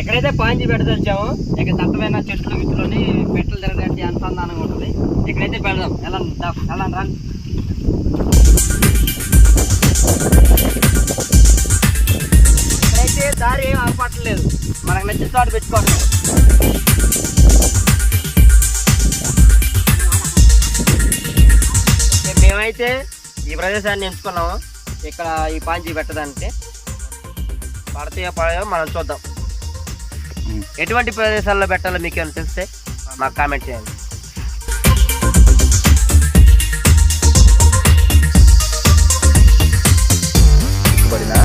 ఎక్కడైతే పాంజి పెడదలిచామో ఇక్కడ దట్టమైన చెట్లు మిత్రులని పెట్టలు తిరగడానికి అనుసంధానంగా ఉంటుంది. ఇక్కడైతే పెడదాం ఎలా ఎలా రండి ఇక్కడైతే దారి ఏం ఆగపట్టలేదు మనకు నచ్చిన చోట పెట్టుకోవడం మేమైతే ఈ ప్రదేశాన్ని ఎంచుకున్నాము. ఇక్కడ ఈ పాంజీ పెట్టడానికి. పడతాయో పడయో మనం చూద్దాం. ఎటువంటి ప్రదేశాల్లో పెట్టాలో మీకు ఏమైనా తెలిస్తే మాకు కామెంట్ చేయండి.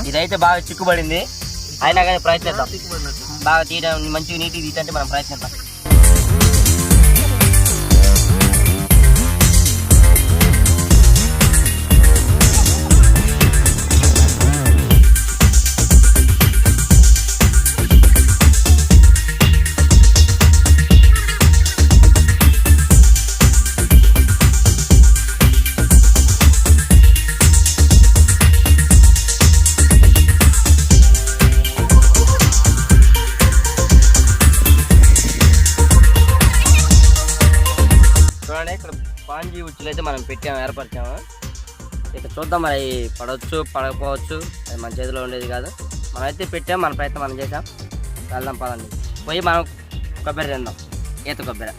ఇదైతే బాగా చిక్కుబడింది. అయినా కానీ ప్రయత్నిద్దాం. బాగా తీయడం మంచిగా నీట్గా తీయటంటే మనం ప్రయత్నిద్దాం. చూడండి ఇక్కడ పాంజీ ఉచ్చులు అయితే మనం పెట్టాము ఏర్పరిచాము. ఇక చూద్దాం మరి పడవచ్చు పడకపోవచ్చు అది మన చేతిలో ఉండేది కాదు. మనమైతే పెట్టాం మన ప్రయత్నం మనం చేసాం వెళ్దాం పదండి. పోయి మనం కొబ్బరి తిందాం. ఈత కొబ్బరి.